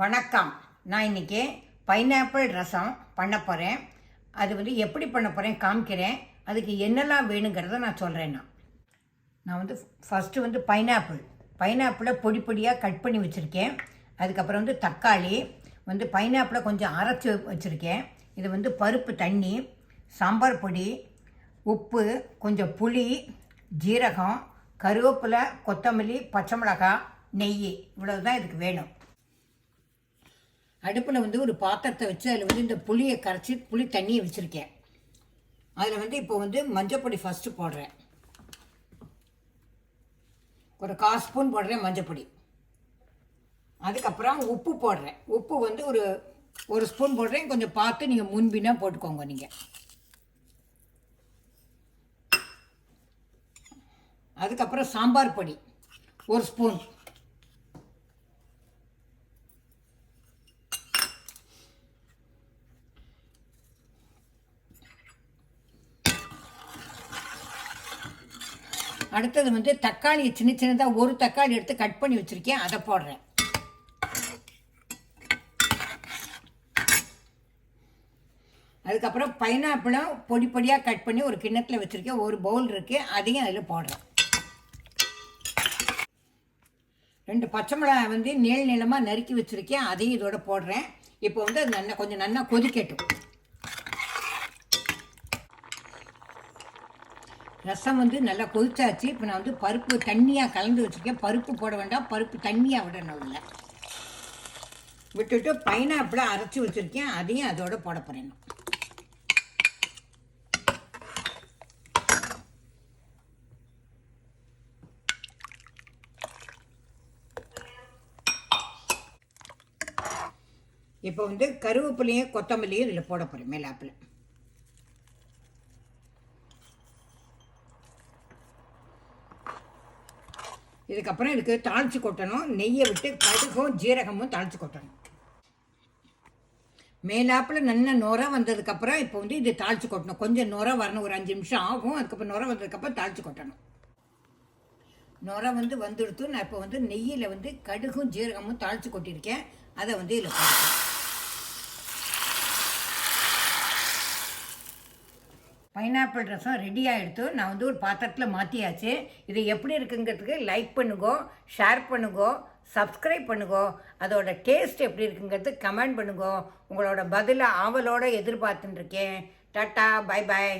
வணக்கம். நான் இன்னைக்கு பைனாப்பிள் ரசம் பண்ண போகிறேன் அது வந்து எப்படி பண்ண போகிறேன் காமிக்கிறேன். அதுக்கு என்னெல்லாம் வேணுங்கிறத நான் சொல்கிறேன் நான். நான் வந்து ஃபஸ்ட்டு வந்து பைனாப்பிள் பைனாப்பிளை பொடி பொடியாக கட் பண்ணி வச்சுருக்கேன். அதுக்கப்புறம் வந்து தக்காளி வந்து பைனாப்பிளை கொஞ்சம் அரைச்சி வச்சுருக்கேன். இது வந்து பருப்பு தண்ணி சாம்பார் பொடி உப்பு கொஞ்சம் புளி ஜீரகம் கருவேப்பிலை கொத்தமல்லி பச்சை மிளகாய் நெய் இவ்வளவு தான் இதுக்கு வேணும். அடுப்பில் வந்து ஒரு பாத்திரத்தை வச்சு அதில் வந்து இந்த புளியை கரைச்சி புளி தண்ணியை வச்சுருக்கேன். அதில் வந்து இப்போ வந்து மஞ்சப்பொடி ஃபஸ்ட்டு போடுறேன். ஒரு கால் ஸ்பூன் போடுறேன் மஞ்சப்பொடி. அதுக்கப்புறம் உப்பு போடுறேன். உப்பு வந்து ஒரு ஒரு ஸ்பூன் போடுறேன். கொஞ்சம் பார்த்து நீங்கள் முன்பின்னா போட்டுக்கோங்க நீங்கள் அதுக்கப்புறம் சாம்பார் பொடி. ஒரு ஸ்பூன் அடுத்தது வந்து தக்காளி சின்ன சின்னதாக ஒரு தக்காளி எடுத்து கட் பண்ணி வச்சுருக்கேன். அதை போடுறேன். அதுக்கப்புறம் பைனாப்பிளும் பொடி பொடியாக கட் பண்ணி ஒரு கிண்ணத்தில் வச்சுருக்கேன். ஒரு பவுல் இருக்குது அதையும் அதில் போடுறேன். ரெண்டு பச்சை மிளகாய் வந்து நீள் நீளமாக நறுக்கி வச்சுருக்கேன். அதையும் இதோட போடுறேன். இப்போ வந்து அது நல்லா கொஞ்சம் நல்லா கொதிக்கட்டும். ரசம் வந்து நல்லா கொதிச்சாச்சு. இப்போ நான் வந்து பருப்பு தண்ணியாக கலந்து வச்சுருக்கேன். பருப்பு போட வேண்டாம். பருப்பு தண்ணியாக விடணும் உள்ள விட்டுட்டு பைனாப்பிளை அரைச்சி வச்சுருக்கேன். அதையும் அதோட போட போகிறேன் நான். இப்போ வந்து கருவேப்பிலையும் கொத்தமல்லியும் இதில் போட போகிறேன் மேலாப்பில். இதுக்கப்புறம் இதுக்கு தாளித்து கொட்டணும். நெய்யை விட்டு கடுகும் ஜீரகமும் தாளித்து கொட்டணும். மேலாப்பில் நல்ல நுர வந்ததுக்கப்புறம் இப்போ வந்து இது தாளித்து கொட்டணும். கொஞ்சம் நுர வரணும். ஒரு அஞ்சு நிமிஷம் ஆகும். அதுக்கப்புறம் நுர வந்ததுக்கப்புறம் தாளித்து கொட்டணும். நுர வந்து வந்துடுத்து நான் இப்போ வந்து நெய்யில் வந்து கடுகும் ஜீரகமும் தாளித்து கொட்டியிருக்கேன். அதை வந்து இதில் கொடுக்கணும் பைனாப்பிள் ரசம் ரெடி ஆகிடுத்து நான் வந்து ஒரு பாத்திரத்தில் மாற்றியாச்சு இது எப்படி இருக்குங்கிறதுக்கு லைக் பண்ணுங்கோ ஷேர் பண்ணுங்கோ சப்ஸ்கிரைப் பண்ணுங்கோ. அதோட டேஸ்ட் எப்படி இருக்குங்கிறது கமெண்ட் பண்ணுங்கோ. உங்களோட பதிலை ஆவலோடு எதிர்பார்த்துட்டு இருக்கேன். Tata bye bye